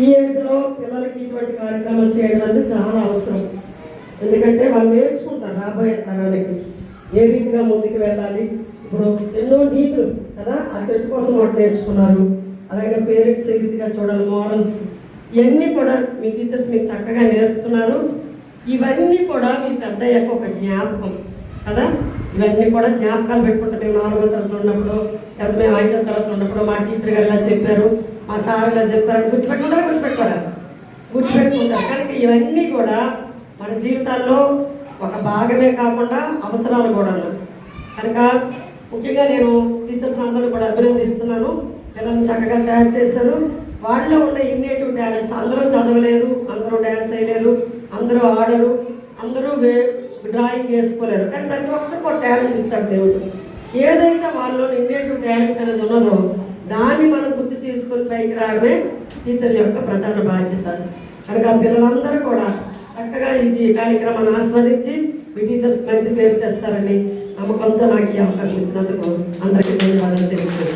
ఈ ఏజ్లో పిల్లలకి ఇటువంటి కార్యక్రమాలు చేయడం అనేది చాలా అవసరం. ఎందుకంటే వాళ్ళు నేర్చుకుంటారు రాబోయే తరానికి ఏ రీతిగా ముందుకు వెళ్ళాలి? ఇప్పుడు ఎన్నో నీతులు కదా? ఆ చెట్టు కోసం ఒకటి నేర్చుకున్నారు. అలాగే పేరెంట్స్ ఏ రీతిగా చూడాలి? మోరల్స్ ఇవన్నీ కూడా మీ టీచర్స్ మీకు చక్కగా నేర్పుతున్నారు. ఇవన్నీ కూడా మీ పెద్ద యొక్క ఒక జ్ఞాపకం కదా? ఇవన్నీ కూడా జ్ఞాపకాలు పెట్టుకుంటాం మేము నాలుగో తరగతి ఉన్నప్పుడు లేకపోతే మేము ఐదో తరగతి ఉన్నప్పుడు మా టీచర్ గారు ఇలా చెప్పారు. మా సార్ ఇలా చెప్పారు గుర్తుపెట్టుకుంటారా గుర్తుపెట్టుకోరా? గుర్తుపెట్టుకుంటారు. కనుక ఇవన్నీ కూడా మన జీవితాల్లో ఒక భాగమే కాకుండా అవసరాలు కూడా కనుక ముఖ్యంగా నేను టీచర్స్ కూడా అభినందిస్తున్నాను. పిల్లల్ని చక్కగా తయారు చేశారు. వాళ్ళలో ఉన్న ఇన్నేటివ్ టాలెంట్స్ అందరూ చదవలేరు అందరూ డ్యాన్స్ చేయలేరు అందరూ ఆడరు అందరూ వే- డ్రాయింగ్ వేసుకోలేరు. కానీ ప్రతి ఒక్కరికి ఒక టాలెంట్ ఇస్తాడు దేవుడు. ఏదైతే వాళ్ళలో ఇన్నేటివ్ టాలెంట్ అనేది ఉన్నదో దాన్ని మనం గుర్తు పైకి రావడమే టీచర్ యొక్క ప్రధాన బాధ్యత. కనుక ఆ పిల్లలందరూ కూడా చక్కగా ఈ కార్యక్రమాన్ని ఆస్వాదించి మీ టీచర్స్ మంచి పేరు తెస్తారని నమ్మకంతో నాకు ఈ అవకాశం ఇచ్చినందుకు అందరికీ ధన్యవాదాలు తెలియజేస్తున్నాను